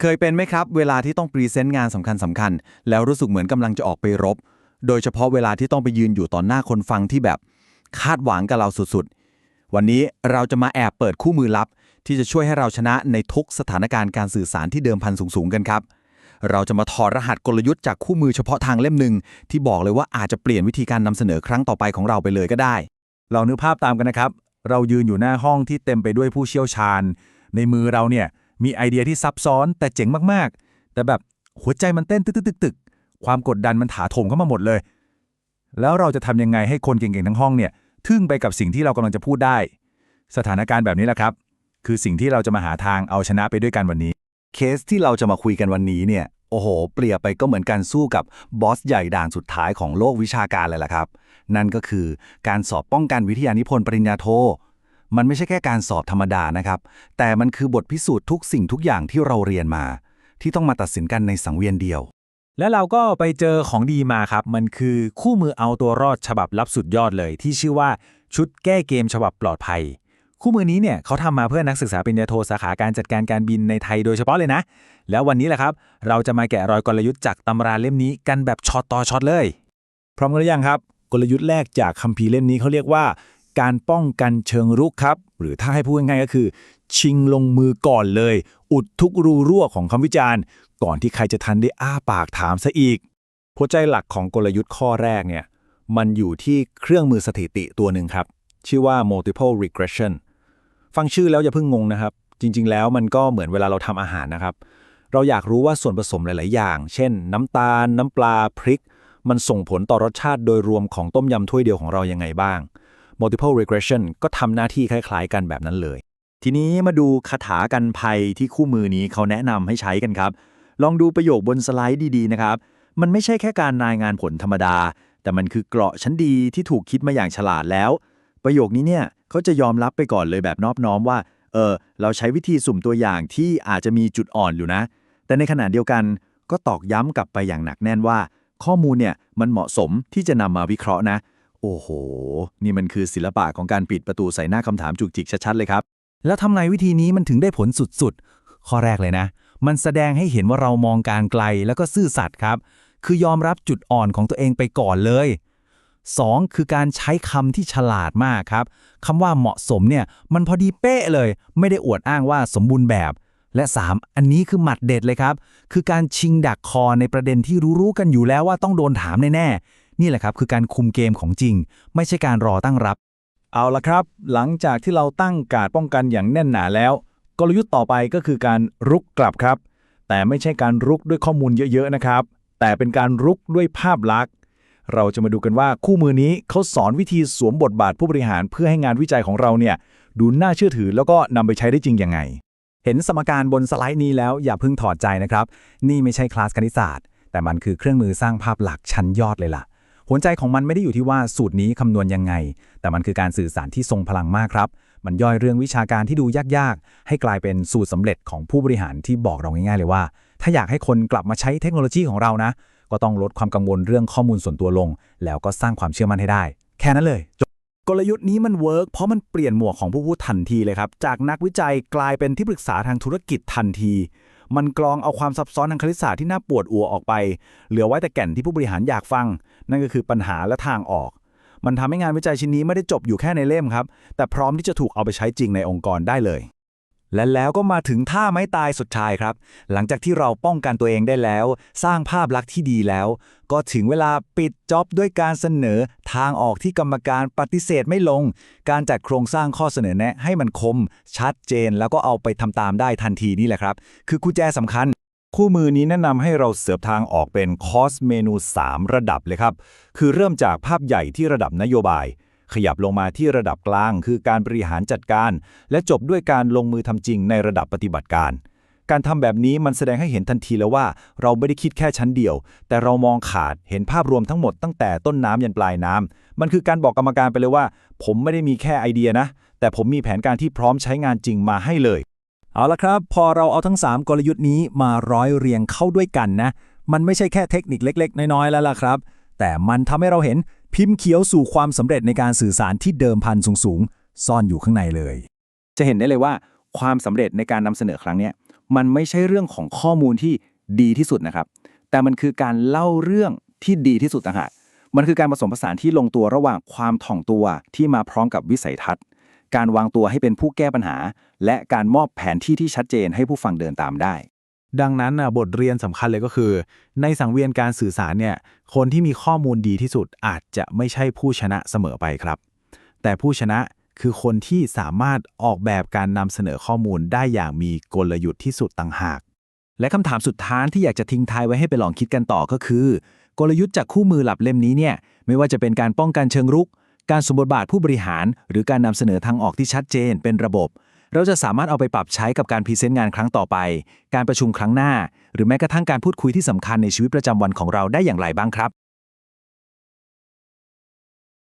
เคยเป็นไหมครับ เวลาที่ต้องพรีเซนต์งานสำคัญสำคัญๆแล้วรู้สึกเหมือนกำลังจะออกไปรบ โดยเฉพาะเวลาที่ต้องไปยืนอยู่ต่อหน้าคนฟังที่แบบคาดหวังกับเราสุดๆ วันนี้เราจะมาแอบเปิดคู่มือลับ ที่จะช่วยให้เราชนะในทุกสถานการณ์การสื่อสารที่เดิมพันสูงๆกันครับ เราจะมาถอดรหัสกลยุทธ์จากคู่มือเฉพาะทางเล่มหนึ่งที่บอกเลยว่าอาจจะเปลี่ยนวิธีการนำเสนอครั้งต่อไปของเราไปเลยก็ได้ เรานึกภาพตามกันนะครับ เรายืนอยู่หน้าห้องที่เต็มไปด้วยผู้เชี่ยวชาญ ในมือเราเนี่ย มีไอเดียที่ซับซ้อนแต่เจ๋งมากๆ แต่แบบหัวใจมันเต้นตึกๆๆความกดดันมันถาโถมเข้ามาหมดเลย แล้วเราจะทำยังไงให้คนเก่งๆทั้งห้องเนี่ยทึ่งไปกับสิ่งที่เรากำลังจะพูดได้ สถานการณ์แบบนี้แหละครับ คือสิ่งที่เราจะมาหาทางเอาชนะไปด้วยกันวันนี้ เคสที่เราจะมาคุยกันวันนี้เนี่ยโอ้โห เปรียบไปก็เหมือนการสู้กับบอสใหญ่ด่านสุดท้ายของโลกวิชาการเลยล่ะครับ นั่นก็คือการสอบป้องกันวิทยานิพนธ์ปริญญาโท มันไม่ใช่แค่การสอบธรรมดานะครับ แต่มันคือบทพิสูจน์ทุกสิ่งทุกอย่างที่เราเรียนมา ที่ต้องมาตัดสินกันในสังเวียนเดียว แล้วเราก็ไปเจอของดีมาครับ มันคือคู่มือเอาตัวรอดฉบับลับสุดยอดเลย ที่ชื่อว่าชุดแก้เกมฉบับปลอดภัย คู่มือนี้เนี่ยเขาทำมาเพื่อนักศึกษาปริญญาโทสาขาการจัดการการบินในไทยโดยเฉพาะเลยนะ แล้ววันนี้แหละครับ เราจะมาแกะรอยกลยุทธ์จากตำราเล่มนี้กันแบบช็อตต่อช็อตเลย พร้อมกันหรือยังครับ กลยุทธ์แรกจากคัมภีร์เล่มนี้เขาเรียกว่า การป้องกันเชิงรุกครับ หรือถ้าให้พูดง่ายๆก็คือ ชิงลงมือก่อนเลย อุดทุกรูรั่วของคำวิจารณ์ ก่อนที่ใครจะทันได้อ้าปากถามซะอีกหัวใจหลักของกลยุทธ์ข้อแรกเนี่ยมันอยู่ที่เครื่องมือสถิติตัวหนึ่งครับ ชื่อว่า multiple regression ฟังชื่อแล้วอย่าเพิ่งงงนะครับ จริง ๆ แล้วมันก็เหมือนเวลาเราทำอาหารนะครับ เราอยากรู้ว่าส่วนผสมหลาย ๆ อย่าง เช่น น้ำตาล น้ำปลา พริก มันส่งผลต่อรสชาติโดยรวมของต้มยำถ้วยเดียวของเรายังไงบ้าง multiple regression ก็ทำหน้าที่คล้าย ๆ กันแบบนั้นเลย ทีนี้มาดูคาถากันภัยที่คู่มือนี้เขาแนะนำให้ใช้กันครับ ลองดูประโยคบนสไลด์ดีๆนะครับ มันไม่ใช่แค่การรายงานผลธรรมดา แต่มันคือเกราะชั้นดีที่ถูกคิดมาอย่างฉลาดแล้ว ประโยคนี้เนี่ยเขาจะยอมรับไปก่อนเลยแบบนอบน้อมว่าเออเราใช้วิธีสุ่มตัวอย่างที่อาจจะมีจุดอ่อนอยู่นะ แต่ในขณะเดียวกันก็ตอกย้ำกลับไปอย่างหนักแน่นว่า ข้อมูลเนี่ยมันเหมาะสมที่จะนำมาวิเคราะห์นะ โอ้โห นี่มันคือศิลปะของการปิดประตูใส่หน้าคำถามจุกจิกชัดๆเลยครับ แล้วทำไงวิธีนี้มันถึงได้ผลสุดๆ ข้อแรกเลยนะ มันแสดงให้เห็นว่าเรามองการไกลแล้วก็ซื่อสัตย์ครับ คือยอมรับจุดอ่อนของตัวเองไปก่อนเลย 2. คือการใช้คำที่ฉลาดมากครับคำว่าเหมาะสมเนี่ยมันพอดีเป๊ะเลย ไม่ได้อวดอ้างว่าสมบูรณ์แบบ และ 3. อันนี้คือหมัดเด็ดเลยครับ คือการชิงดักคอในประเด็นที่รู้ๆกันอยู่แล้วว่าต้องโดนถามแน่ๆ นี่แหละครับคือการคุมเกมของจริง ไม่ใช่การรอตั้งรับ เอาละครับ หลังจากที่เราตั้งการป้องกันอย่างแน่นหนาแล้ว กลยุทธ์ต่อไปก็คือการรุกกลับครับ แต่ไม่ใช่การรุกด้วยข้อมูลเยอะๆนะครับ แต่เป็นการรุกด้วยภาพลักษณ์ เราจะมาดูกันว่าคู่มือนี้เขาสอนวิธีสวมบทบาทผู้บริหารเพื่อให้งานวิจัยของเราเนี่ยดูน่าเชื่อถือแล้วก็นำไปใช้ได้จริงยังไง เห็นสมการบนสไลด์นี้แล้วอย่าเพิ่งถอดใจนะครับ นี่ไม่ใช่คลาสคณิตศาสตร์ แต่มันคือเครื่องมือสร้างภาพหลักชั้นยอดเลยล่ะ หัวใจของมันไม่ได้อยู่ที่ว่าสูตรนี้คำนวณยังไง แต่มันคือการสื่อสารที่ทรงพลังมากครับ มันย่อยเรื่องวิชาการที่ดูยากๆ ให้กลายเป็นสูตรสำเร็จของผู้บริหารที่บอกเราง่ายๆเลยว่า ถ้าอยากให้คนกลับมาใช้เทคโนโลยีของเรานะ ก็ต้องลดความกังวลเรื่องข้อมูลส่วนตัวลง แล้วก็สร้างความเชื่อมั่นให้ได้ แค่นั้นเลยจบกลยุทธ์นี้มันเวิร์กเพราะมันเปลี่ยนหมวกของผู้พูดทันทีเลยครับ จากนักวิจัยกลายเป็นที่ปรึกษาทางธุรกิจทันที มันกรองเอาความซับซ้อนทางคณิตศาสตร์ที่น่าปวดอัวออกไป เหลือไว้แต่แก่นที่ผู้บริหารอยากฟัง นั่นก็คือปัญหาและทางออก มันทำให้งานวิจัยชิ้นนี้ไม่ได้จบอยู่แค่ในเล่มครับ แต่พร้อมที่จะถูกเอาไปใช้จริงในองค์กรได้เลย และแล้วก็มาถึงท่าไม้ตายสุดท้ายครับ หลังจากที่เราป้องกันตัวเองได้แล้ว สร้างภาพลักษณ์ที่ดีแล้ว ก็ถึงเวลาปิดจ็อบด้วยการเสนอทางออกที่กรรมการปฏิเสธไม่ลง การจัดโครงสร้างข้อเสนอแนะให้มันคม ชัดเจน แล้วก็เอาไปทำตามได้ทันทีนี่แหละครับ คือกุญแจสำคัญคู่มือนี้แนะนำให้เราเสิร์ฟทางออกเป็นคอร์สเมนู 3 ระดับเลยครับ คือเริ่มจากภาพใหญ่ที่ระดับนโยบาย ขยับลงมาที่ระดับกลาง คือการบริหารจัดการ และจบด้วยการลงมือทำจริงในระดับปฏิบัติการ การทำแบบนี้มันแสดงให้เห็นทันทีแล้วว่า เราไม่ได้คิดแค่ชั้นเดียว แต่เรามองขาดเห็นภาพรวมทั้งหมดตั้งแต่ต้นน้ำยันปลายน้ำมันคือการบอกกรรมการไปเลยว่า ผมไม่ได้มีแค่ไอเดียนะ แต่ผมมีแผนการที่พร้อมใช้งานจริงมาให้เลย เอาละครับ พอเราเอาทั้ง 3 กลยุทธ์นี้มาร้อยเรียงเข้าด้วยกันนะ มันไม่ใช่แค่เทคนิคเล็ก ๆ น้อยๆแล้วล่ะครับ แต่มันทำให้เราเห็น พิมพ์เขียวสู่ความสำเร็จในการสื่อสารที่เดิมพันสูงๆ ซ่อนอยู่ข้างในเลย จะเห็นได้เลยว่าความสำเร็จในการนำเสนอครั้งนี้มันไม่ใช่เรื่องของข้อมูลที่ดีที่สุดนะครับ แต่มันคือการเล่าเรื่องที่ดีที่สุดต่างหากมันคือการผสมผสานที่ลงตัวระหว่างความถ่อมตัวที่มาพร้อมกับวิสัยทัศน์ การวางตัวให้เป็นผู้แก้ปัญหา และการมอบแผนที่ที่ชัดเจนให้ผู้ฟังเดินตามได้ ดังนั้นน่ะบทเรียนสำคัญเลยก็คือ ในสังเวียนการสื่อสารเนี่ยคนที่มีข้อมูลดีที่สุดอาจจะไม่ใช่ผู้ชนะเสมอไปครับ แต่ผู้ชนะคือคนที่สามารถออกแบบการนำเสนอข้อมูลได้อย่างมีกลยุทธ์ที่สุดต่างหาก และคำถามสุดท้ายที่อยากจะทิ้งท้ายไว้ให้ไปลองคิดกันต่อก็คือ กลยุทธ์จากคู่มือหลับเล่มนี้เนี่ยไม่ว่าจะเป็นการป้องกันเชิงรุก การสมบทบาทผู้บริหาร หรือการนำเสนอทางออกที่ชัดเจนเป็นระบบ เราจะสามารถเอาไปปรับใช้กับการพรีเซนต์งานครั้งต่อไป การประชุมครั้งหน้า หรือแม้กระทั่งการพูดคุยที่สำคัญในชีวิตประจำวันของเราได้อย่างไรบ้างครับ